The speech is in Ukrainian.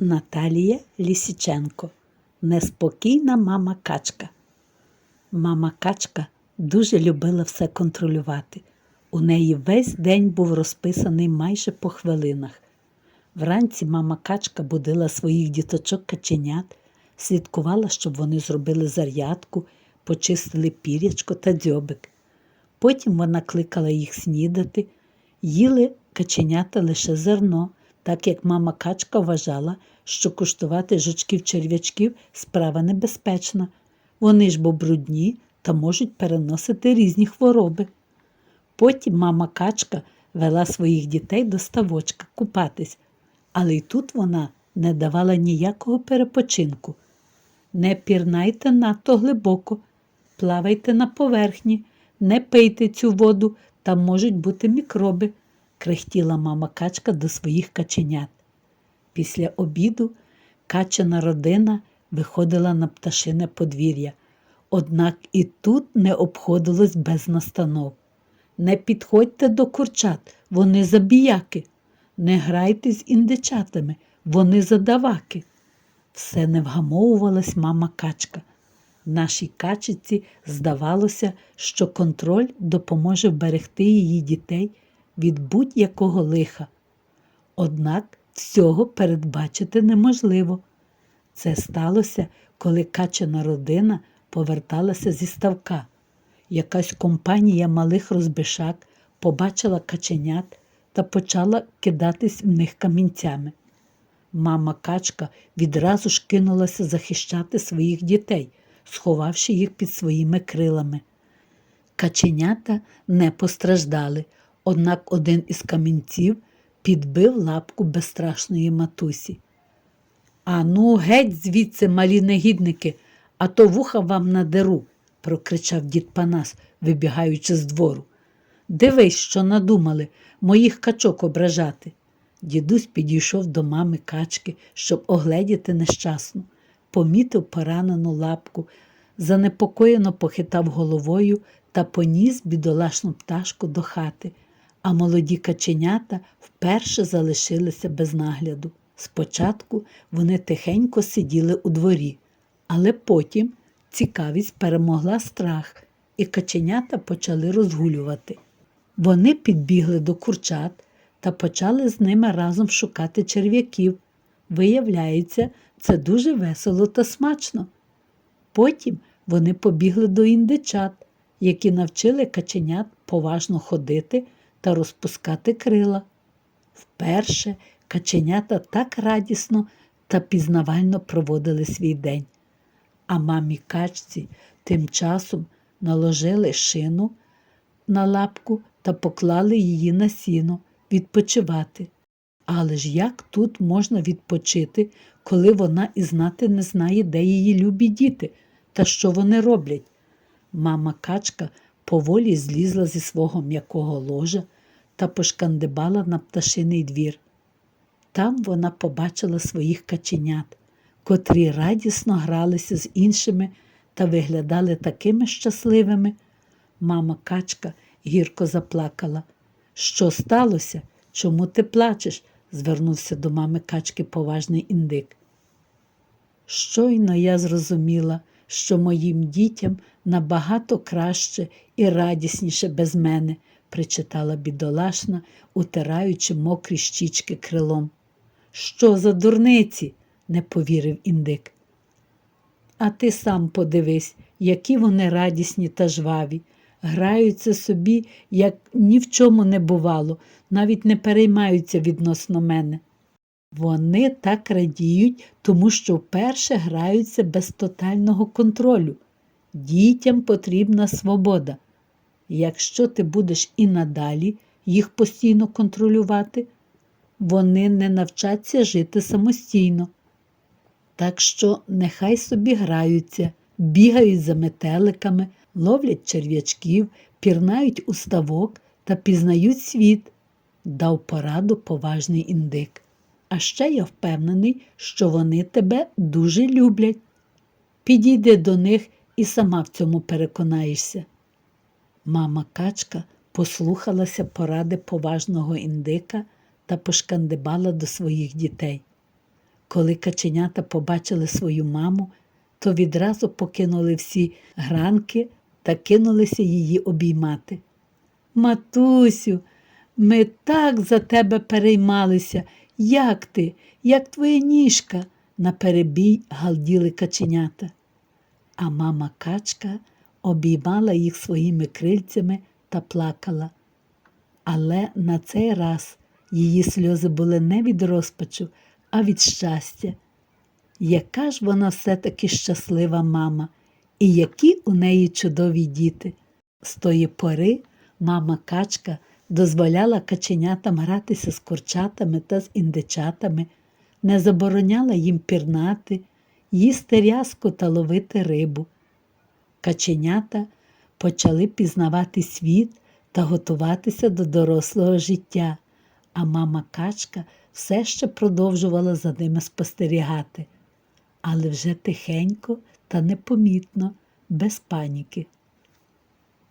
Наталія Лісіченко. Неспокійна мама качка. Мама качка дуже любила все контролювати. У неї весь день був розписаний майже по хвилинах. Вранці мама качка будила своїх діточок каченят, слідкувала, щоб вони зробили зарядку, почистили пірячко та дзьобик. Потім вона кликала їх снідати, їли каченята лише зерно, так як мама качка вважала, що куштувати жучків-черв'ячків справа небезпечна. Вони ж бо брудні та можуть переносити різні хвороби. Потім мама качка вела своїх дітей до ставочка купатись, але й тут вона не давала ніякого перепочинку. Не пірнайте надто глибоко, плавайте на поверхні, не пийте цю воду, там можуть бути мікроби, крехтіла мама качка до своїх каченят. Після обіду качина родина виходила на пташине подвір'я, однак і тут не обходилось без настанов. Не підходьте до курчат, вони забіяки. Не грайте з індичатами, вони задаваки. Все не вгамовувалась мама качка. Нашій качиці здавалося, що контроль допоможе вберегти її дітей від будь-якого лиха. Однак цього передбачити неможливо. Це сталося, коли качина родина поверталася зі ставка. Якась компанія малих розбишак побачила каченят та почала кидатись в них камінцями. Мама качка відразу ж кинулася захищати своїх дітей, сховавши їх під своїми крилами. Каченята не постраждали, однак один із камінців підбив лапку безстрашної матусі. Ану, геть звідси, малі негідники, а то вуха вам надеру, прокричав дід Панас, вибігаючи з двору. Дивись, що надумали моїх качок ображати. Дідусь підійшов до мами качки, щоб огледіти нещасну, помітив поранену лапку, занепокоєно похитав головою та поніс бідолашну пташку до хати, а молоді каченята вперше залишилися без нагляду. Спочатку вони тихенько сиділи у дворі, але потім цікавість перемогла страх, і каченята почали розгулювати. Вони підбігли до курчат та почали з ними разом шукати черв'яків. Виявляється, це дуже весело та смачно. Потім вони побігли до індичат, які навчили каченят поважно ходити та розпускати крила. Вперше каченята так радісно та пізнавально проводили свій день. А мамі качці тим часом наложили шину на лапку та поклали її на сіно відпочивати. Але ж як тут можна відпочити, коли вона і знати не знає, де її любі діти та що вони роблять? Мама качка поволі злізла зі свого м'якого ложа та пошкандибала на пташиний двір. Там вона побачила своїх каченят, котрі радісно гралися з іншими та виглядали такими щасливими. Мама качка гірко заплакала. Що сталося? Чому ти плачеш? звернувся до мами качки поважний індик. Щойно я зрозуміла, що моїм дітям набагато краще і радісніше без мене, причитала бідолашна, утираючи мокрі щічки крилом. Що за дурниці? не повірив індик. А ти сам подивись, які вони радісні та жваві, граються собі, як ні в чому не бувало, навіть не переймаються відносно мене. Вони так радіють, тому що вперше граються без тотального контролю. Дітям потрібна свобода. Якщо ти будеш і надалі їх постійно контролювати, вони не навчаться жити самостійно. Так що нехай собі граються, бігають за метеликами, ловлять черв'ячків, пірнають у ставок та пізнають світ, дав пораду поважний індик. А ще я впевнений, що вони тебе дуже люблять. Підійди до них і сама в цьому переконаєшся. Мама качка послухалася поради поважного індика та пошкандибала до своїх дітей. Коли каченята побачили свою маму, то відразу покинули всі гранки та кинулися її обіймати. Матусю, ми так за тебе переймалися. Як ти, як твоя ніжка? наперебій галділи каченята. А мама качка обіймала їх своїми крильцями та плакала. Але на цей раз її сльози були не від розпачу, а від щастя. Яка ж вона все-таки щаслива мама, і які у неї чудові діти. З тої пори мама качка дозволяла каченятам гратися з курчатами та з індичатами, не забороняла їм пірнати, їсти рязку та ловити рибу. Каченята почали пізнавати світ та готуватися до дорослого життя, а мама качка все ще продовжувала за ними спостерігати, але вже тихенько та непомітно, без паніки.